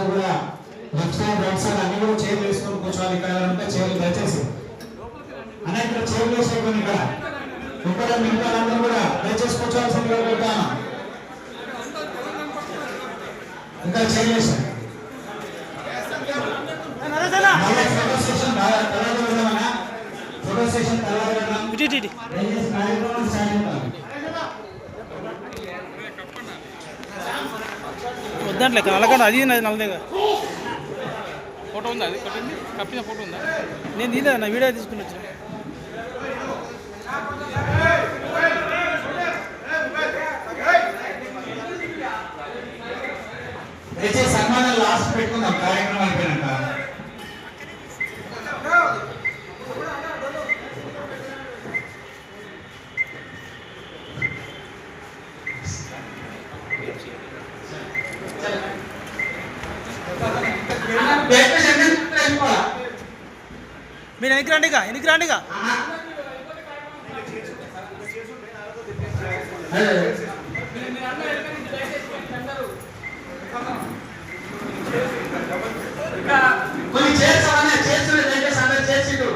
అందరూ కూడా left side right side అన్ని కూడా చైర్లు వేసుకొని కూర్చోవాలి. ఇక్కడ ఎవరంటే చైర్లు దయచేసి. అన్న ఇక్కడ చైర్లు వేసుకోండి ఇక్కడ. ఇక్కడ మిగతా అందరూ కూడా దయచేసి కూర్చోవాల్సిందిగా కోరుతాను ఇంకా చైర్లు వేసాను ఫోటో సెషన్ తర్వాత దయచేసి కార్యక్రమం స్టార్ట్ వద్దంట్లే నల్లగొండ అది నల్లదేగా ఫోటో ఉందా అది? కొట్టింది? కప్పిన ఫోటో ఉందా? నేను తీయలేదు నా వీడియో తీసుకుని వచ్చిన దయచేసి సన్మానం లాస్ట్ పెట్టుకుందాం కార్యక్రమం అయిపోయినాక. మీరు ఎనికి రండి ఎనికి రండి కొన్ని చేస్తామని చేస్తున్న దయచేసి చేసిండు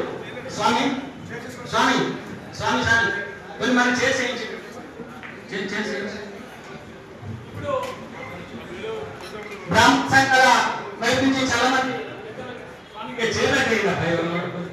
స్వామి స్వామి స్వామి స్వామి. కొన్ని మనం చేసేయించు చేసేయించు ಐದು ಜನ ಜನರಿಗೆ ಜೇನಾಗೈದ ಭಯವನ್ನು